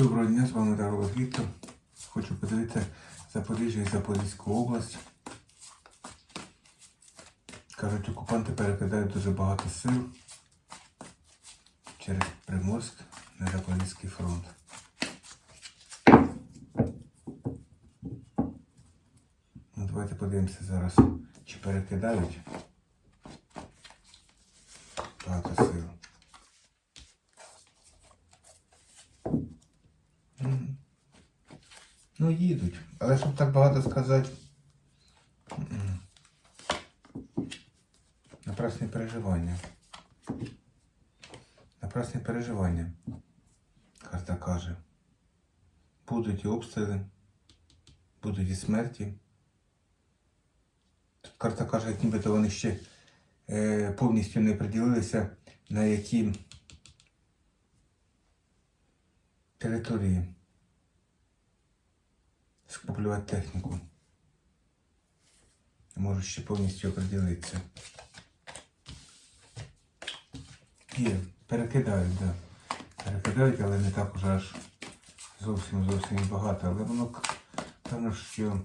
Доброго дня, з вами Дарова Віктор. Хочу подивитися Запоріжжя і Запорізьку область. Кажуть, окупанти перекидають дуже багато сил через Приморськ на Запорізький фронт. Ну, давайте подивимося зараз, чи перекидають багато сил. Мгм. Ну, їдуть. Але щоб так багато сказати. м-м. Переживання. Напрасні переживання. Карта каже. Будуть і обстріли, будуть і смерті. Тут карта каже, як нібито вони ще е, повністю не приділилися, на які території скуплювати техніку. Можу ще повністю оприділитися. Є, перекидають, так. Да. Перекидають, але не так уже аж зовсім зовсім багато. Але воно певно, що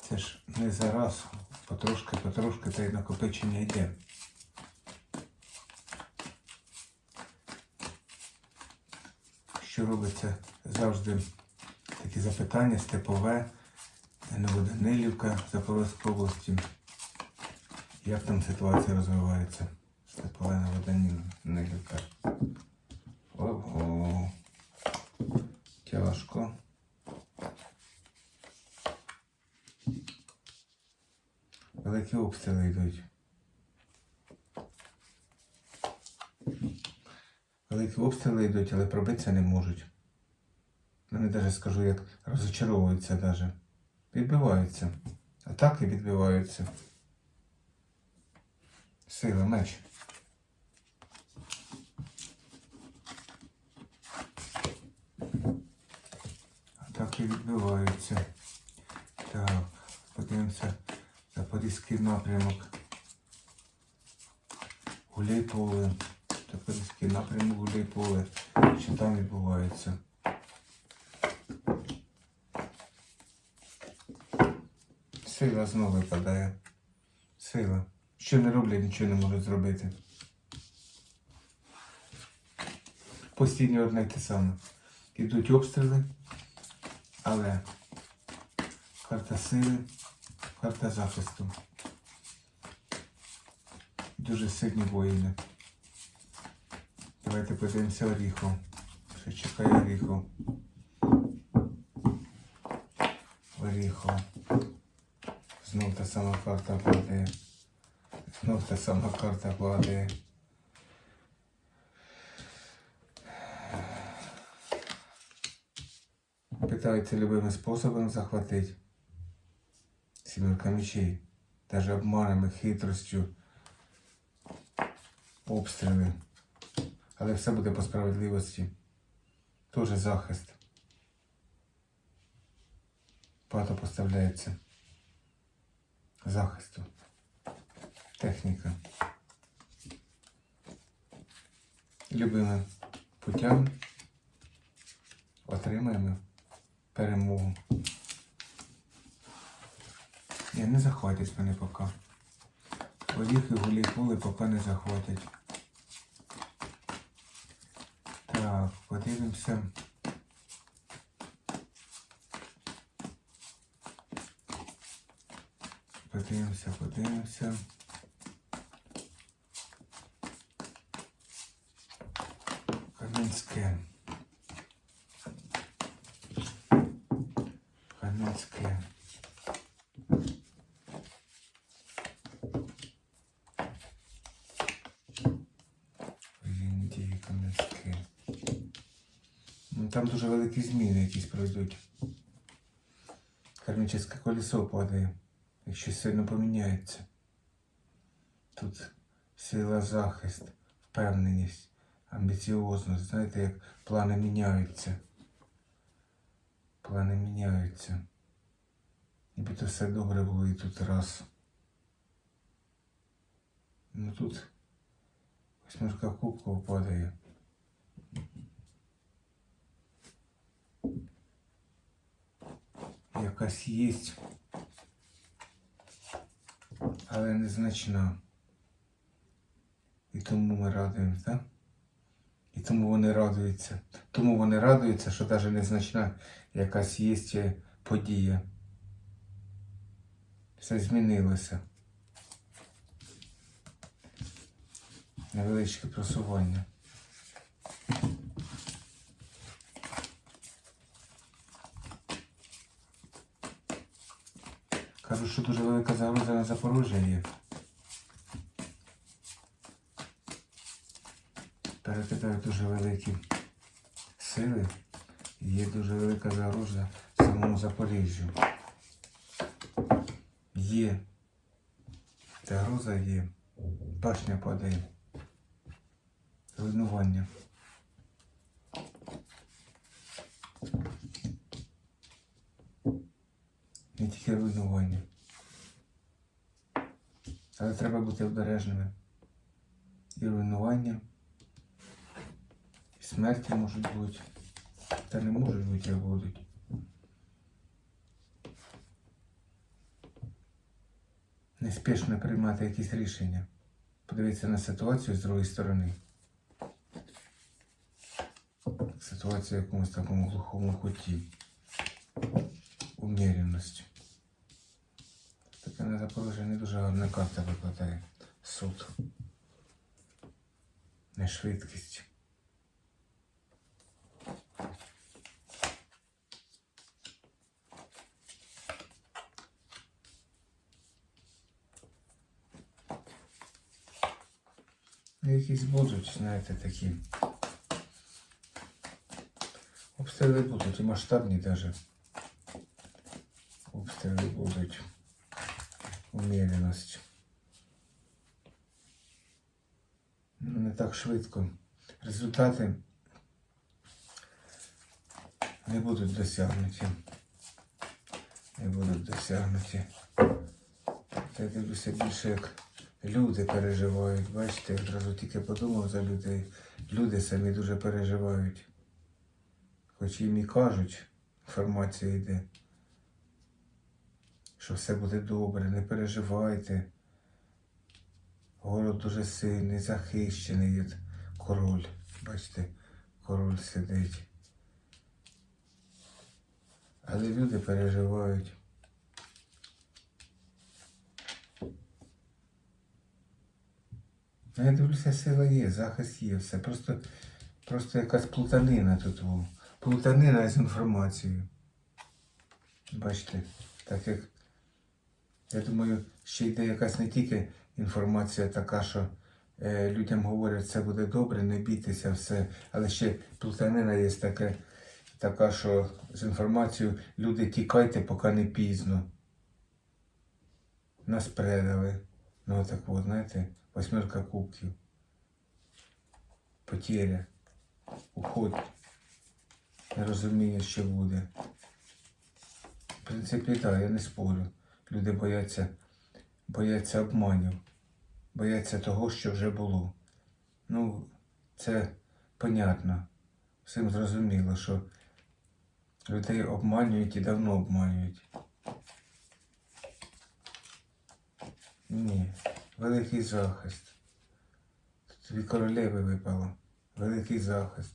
це ж не зараз, потрошки, потрошки та й накопичення йде. Що робиться завжди такі запитання, Степове, Новоданилівка, Запорізької області. Як там ситуація розвивається? Степове Новоданилівка. Ого. Тяжко. Великі обстріли йдуть. Великі обстріли йдуть, але пробитися не можуть. Вони навіть скажу, як розочаровуються даже. Відбиваються. Атаки відбиваються. Сила, меч. Атаки відбиваються. Так, подивимося. Запорізький напрямок. Гуляйполе. Запорізький напрямок Гуляйполе. Що там відбувається? Сила знову випадає. Сила. Що не роблять, нічого не можуть зробити. Постійно одне те саме. Ідуть обстріли, але карта сили, карта захисту. Дуже сильні воїни. Давайте подивимося Оріхов. Що чекає Оріхов. Оріхов. Та сама карта падає. Знов та сама карта падає. Любими способами захватити. Сімерка мечей. Даже обманами, хитростю, обстріли. Але все буде по справедливості. Тоже захист. Багато поставляється захисту. Техніка. Любими путями отримаємо перемогу. Ні, не захватять мене поки. Оріхи гулі поки не захватять. Так, подивимося. Подивимося, подивимося. Кам'янське. Кам'янське. Індії, Кам'янське. Ну, Там дуже великі зміни якісь пройдуть. Кармічне колесо падає, якщо сильно поміняється. Тут сила захист, впевненість, амбіціозність. Знаєте, як плани міняються. Плани міняються. Нібито все добре було і тут раз. Ну тут восьмерка кубка впадає. Якась єсть але незначна. І тому ми радуємося? І тому вони радуються. Тому вони радуються, що навіть незначна якась є подія. Все змінилося. Невеличке просування. Кажуть, що дуже велика загроза на Запоріжжя є. Перекидають дуже великі сили. Є дуже велика загроза самому Запоріжжю. Є. Загроза є. Башня падає. Руйнування. Не тільки руйнування. Але треба бути обережними. І руйнування, і смерті можуть бути. Та не можуть бути, а будуть. Неспішно приймати якісь рішення. Подивитися на ситуацію з другої сторони. Ситуація в якомусь такому глухому куті. Уміряність. Таке на Запоріжжя не дуже гарна карта викладає. Суд. Не швидкість. Ну, Якісь будуть, знаєте, такі. Обстріли будуть і масштабні даже. Обстріли будуть. Уміреність. Ну, Не так швидко. Результати не будуть досягнуті. Не будуть досягнуті. Я дивлюся більше як люди переживають. Бачите, я одразу тільки подумав за людей. Люди самі дуже переживають. Хоч їм і кажуть, інформація йде, що все буде добре, не переживайте. Город дуже сильний, захищений король. Бачите, король сидить. Але люди переживають. Ну, я дивлюся, сила є, захист є, все. Просто, просто якась плутанина тут. Плутанина з інформацією. Бачите, так як я думаю, ще йде якась не тільки інформація така, що е, людям говорять, все буде добре, не бійтеся, все, але ще плутанина є таке, така, що з інформацією люди тікайте, поки не пізно. Нас предали. Ну так от, знаєте, восьмерка кубків. Потеря. Уход. Не розуміє, що буде. В принципі, так, я не спорю. Люди бояться, бояться обманів, бояться того, що вже було. Ну, це понятно. Всім зрозуміло, що людей обманюють і давно обманюють. Ні, великий захист. Дві королеви випало. Великий захист.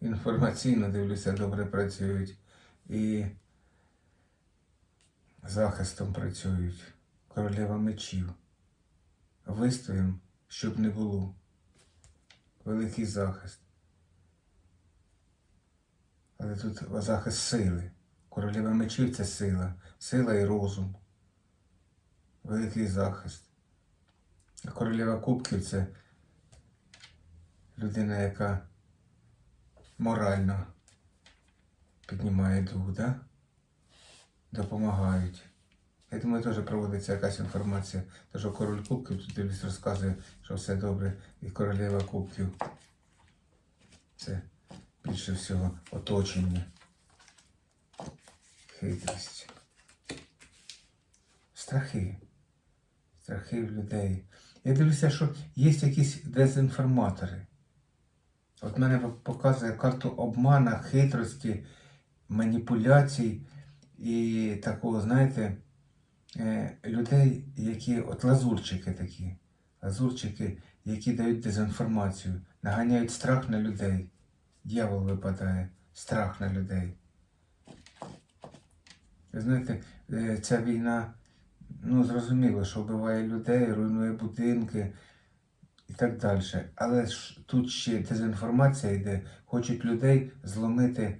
Інформаційно дивлюся, добре працюють. І захистом працюють. Королева мечів. Вистоїм, щоб не було. Великий захист. Але тут захист сили. Королева мечів це сила. Сила і розум. Великий захист. А королева кубків це людина, яка морально піднімає дух, да? допомагають. Я думаю, теж проводиться якась інформація. Тож король кубків тут дивлюсь розказує, що все добре, і королева кубків. Це більше всього оточення. Хитрість. Страхи. Страхи в людей. Я дивлюся, що є якісь дезінформатори. От мене показує карту обмана, хитрості, маніпуляцій і такого, знаєте, людей, які от лазурчики такі, лазурчики, які дають дезінформацію, наганяють страх на людей. Дьявол випадає, страх на людей. Ви знаєте, е, ця війна, ну зрозуміло, що вбиває людей, руйнує будинки і так далі. Але ж тут ще дезінформація йде, хочуть людей зломити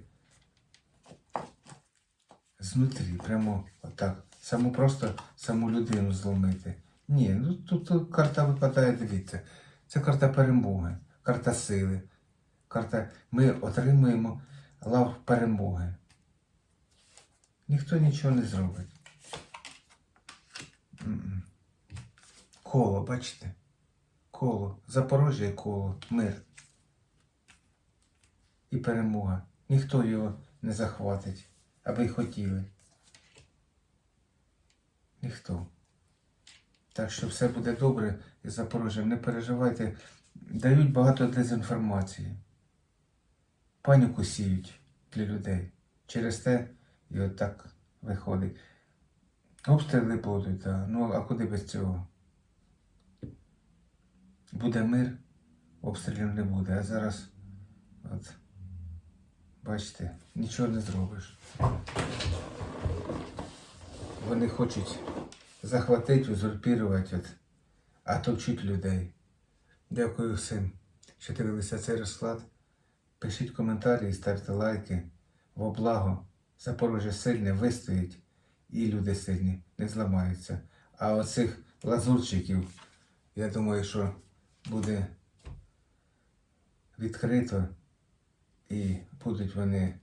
знутрі, прямо отак. Саму просто саму людину зломити. Ні, ну тут, карта випадає, дивіться. Це карта перемоги, карта сили. Карта ми отримуємо лав перемоги. Ніхто нічого не зробить. Коло, бачите? Коло. Запорожжя і коло. Мир. І перемога. Ніхто його не захватить, аби й хотіли. Ніхто. Так що все буде добре із Запорожжям. Не переживайте. Дають багато дезінформації. Паніку сіють для людей. Через те і от виходить. Обстріли будуть, так. Ну а куди без цього? Буде мир, обстрілів не буде. А зараз, от, бачите, нічого не зробиш. Вони хочуть захватити, узурпірувати, а товчуть людей. Дякую всім, що дивилися цей розклад. Пишіть коментарі ставте лайки. Во благо. Запорожжя сильне вистоїть, і люди сильні не зламаються. А оцих лазурчиків, я думаю, що буде відкрито і будуть вони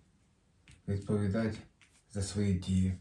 відповідати за свої дії.